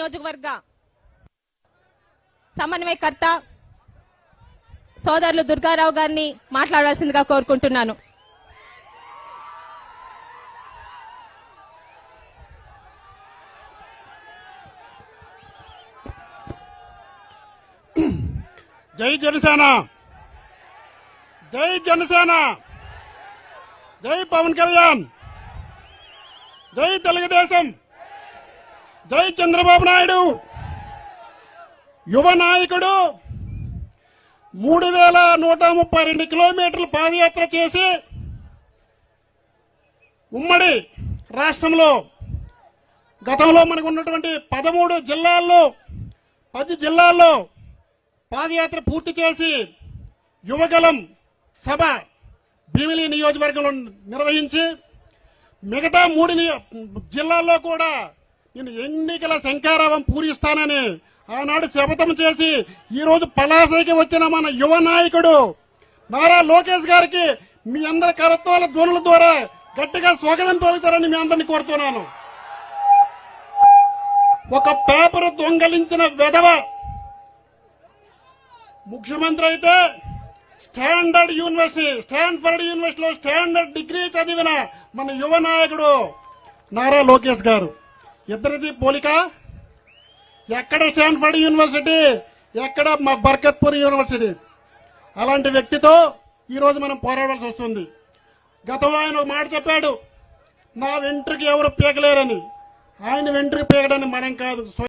నియోజకవర్గ సమన్వయకర్త సోదరులు దుర్గారావు గారిని మాట్లాడాల్సిందిగా కోరుకుంటున్నాను. జై జనసేన! జై జనసేన! జై పవన్ కళ్యాణ్! జై తెలుగుదేశం! జై చంద్రబాబు నాయుడు. యువ నాయకుడు మూడు వేల నూట ముప్పై రెండు కిలోమీటర్లు పాదయాత్ర చేసి ఉమ్మడి రాష్ట్రంలో గతంలో మనకు ఉన్నటువంటి పదమూడు జిల్లాల్లో పది జిల్లాల్లో పాదయాత్ర పూర్తి చేసి యువగలం సభ భీమిలి నియోజకవర్గంలో నిర్వహించి మిగతా మూడు జిల్లాల్లో కూడా నేను ఎన్నికల శంకారావం పూరిస్తానని ఆనాడు శపథం చేసి ఈరోజు పలాసకి వచ్చిన మన యువ నాయకుడు నారా లోకేష్ గారికి మీ అందరి కరత్వాల ధ్వనుల ద్వారా గట్టిగా స్వాగతం తోలుతారని మీ అందరిని కోరుతున్నాను. ఒక పేపర్ దొంగలించిన వెధవ ముఖ్యమంత్రి అయితే స్టాండర్డ్ యూనివర్సిటీ స్టాన్ఫర్డ్ యూనివర్సిటీలో స్టాండర్డ్ డిగ్రీ చదివిన మన యువ నాయకుడు నారా లోకేష్ గారు. ఇద్దరిది పోలిక? ఎక్కడ స్టాన్ఫర్డ్ యూనివర్సిటీ? ఎక్కడ మా బర్కత్పూర్ యూనివర్సిటీ? అలాంటి వ్యక్తితో ఈరోజు మనం పోరాడాల్సి వస్తుంది. గతంలో ఆయన ఒక మాట చెప్పాడు నా వెంట్రుకి ఎవరు పీకలేరని. ఆయన వెంట్రుకి పీకడానికి మనం కాదు